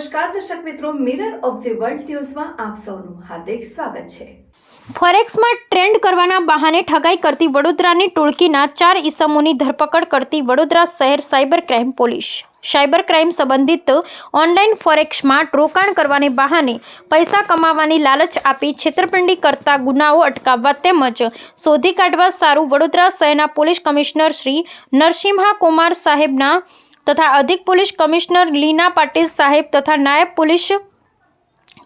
નમસ્કાર, દર્શક મિત્રો મિરર ઓફ ધ વર્લ્ડ ન્યૂઝમાં આપ સૌનું હાર્દિક સ્વાગત છે. ફોરેક્સમાં ટ્રેન્ડ કરવાના બહાને ઠગાઈ કરતી વડોદરાની ટોળકીના ચાર ઈસમોની ધરપકડ કરતી વડોદરા શહેર cyber crime police. Cyber crime સંબંધિત ઓનલાઈન ફોરેક્સમાં રોકાણ કરવાને બહાને પૈસા કમાવાની લાલચ આપી છેતરપિંડી કરતા ગુનાઓ અટકાવવા તેમજ શોધી કાઢવા સારું વડોદરા શહેરના પોલીસ કમિશનર શ્રી નરસિંહા કુમાર સાહેબના તથા અધિક પોલીસ કમિશનર લીના પાટીલ સાહેબ તથા નાયબ પોલીસ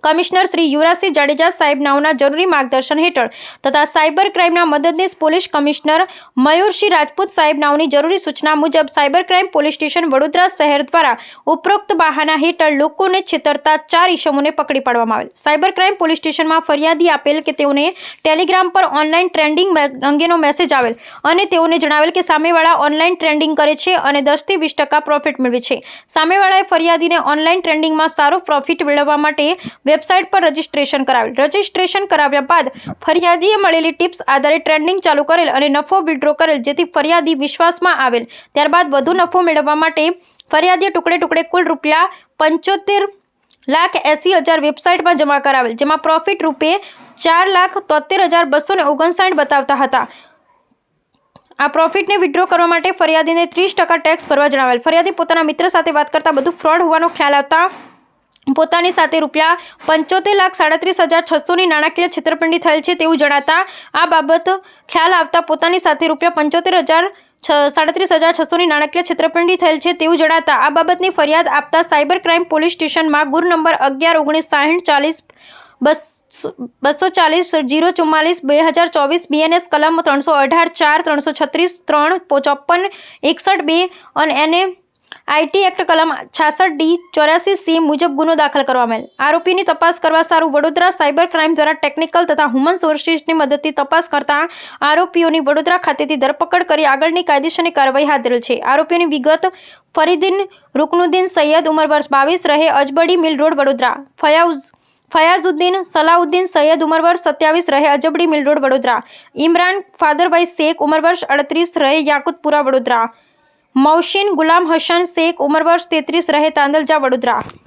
કમિશનર શ્રી યુવરાજસિંહ જાડેજા સાહેબ નાઓના જરૂરી માર્ગદર્શન હેઠળ તથા સાયબર ક્રાઇમના મદદનીશ પોલીસ કમિશનર મયુરસિંહ રાજપૂત સાહેબ નાઓની જરૂરી સૂચના મુજબ cyber crime police station Vadodara શહેર દ્વારા ઉપરોક્ત બહાના હેઠળ લોકોને છેતરતા ચાર ઇસમોને પકડી પાડવામાં આવેલ. સાયબર ક્રાઇમ પોલીસ સ્ટેશનમાં ફરિયાદી આપેલ કે તેઓને ટેલિગ્રામ પર ઓનલાઈન ટ્રેન્ડિંગ અંગેનો મેસેજ આવેલ અને તેઓને જણાવેલ કે સામેવાળા ઓનલાઈન ટ્રેન્ડિંગ કરે છે અને દસથી વીસ ટકા પ્રોફિટ મેળવે છે. સામેવાળાએ ફરિયાદીને ઓનલાઈન ટ્રેન્ડિંગમાં સારો પ્રોફિટ મેળવવા માટે વેબસાઇટ પર રજીસ્ટ્રેશન કરાવેલ. રજીસ્ટ્રેશન કરાવ્યા બાદ ફરિયાદીએ મળેલી ટિપ્સ આધારે ટ્રેન્ડિંગ ચાલુ કરેલ અને નફો વિડ્રો કરેલ, જેથી ફરિયાદી વિશ્વાસમાં આવેલ. ત્યારબાદ વધુ નફો મેળવવા માટે ફરિયાદીએ ટુકડે ટુકડે કુલ રૂપિયા પંચોતેર લાખ એંસી હજાર વેબસાઇટમાં જમા કરાવેલ, જેમાં પ્રોફિટ રૂપે ચાર લાખ તોતેર હજાર બસો ને ઓગણસાઠ બતાવતા હતા. આ પ્રોફિટને વિડ્રો કરવા માટે ફરિયાદીને ત્રીસ ટકા ટેક્સ ભરવા જણાવેલ. ફરિયાદી પોતાના મિત્ર સાથે વાત કરતા બધું ફ્રોડ હોવાનો ખ્યાલ આવતા પોતાની સાથે રૂપિયા પંચોતેર લાખ સાડત્રીસ હજાર છસોની નાણાકીય છેતરપિંડી થયેલ છે તેવું જણાતા આ બાબત ખ્યાલ આવતા પોતાની સાથે રૂપિયા પંચોતેર હજાર છ, સાડત્રીસ હજાર છસોની નાણાકીય છેતરપિંડી થયેલ છે તેવું જણાતા આ બાબતની ફરિયાદ આપતા સાયબર ક્રાઇમ પોલીસ સ્ટેશનમાં ગુર નંબર અગિયાર, ઓગણીસ, સાહીઠ, ચાલીસ બસ બસો ચાલીસ જીરો ચુમ્માલીસ, બે હજાર ચોવીસ, બીએનએસ કલમ ત્રણસો અઢાર, ચાર, ત્રણસો છત્રીસ, ત્રણ, ચોપન, એકસઠ, બે અને એને આઈટી એક્ટ કલમ છાસઠ ડી ચોર્યાસી સી મુજબ ગુનો દાખલ કરવામાં આવેલ આરોપીની તપાસ કરવા સારું વડોદરા સાયબર ક્રાઇમ દ્વારા ટેકનિકલ તથા હ્યુમન સોર્સિસની મદદથી તપાસ કરતા આરોપીઓની વડોદરા ખાતેથી ધરપકડ કરી આગળની કાયદેસરની કાર્યવાહી હાથ ધરેલ છે. આરોપીઓની વિગત ફરીદીન રૂકનુદ્દીન સૈયદ ઉંમર વર્ષ બાવીસ રહે અજબડી મિલ રોડ, વડોદરા. ફયાઉઝ, ફયાઝુદ્દીન સલાઉદ્દીન સૈયદ ઉંમર વર્ષ સત્યાવીસ રહે અજબડી મિલ રોડ, વડોદરા. ઇમરાન ફાદરભાઈ શેખ ઉંમર વર્ષ અડત્રીસ રહે યાકુતપુરા, વડોદરા. મૌશીન ગુલામ હસન શેખ ઉંમર વર્ષ તેત્રીસ રહે તાંદલજા વડોદરા.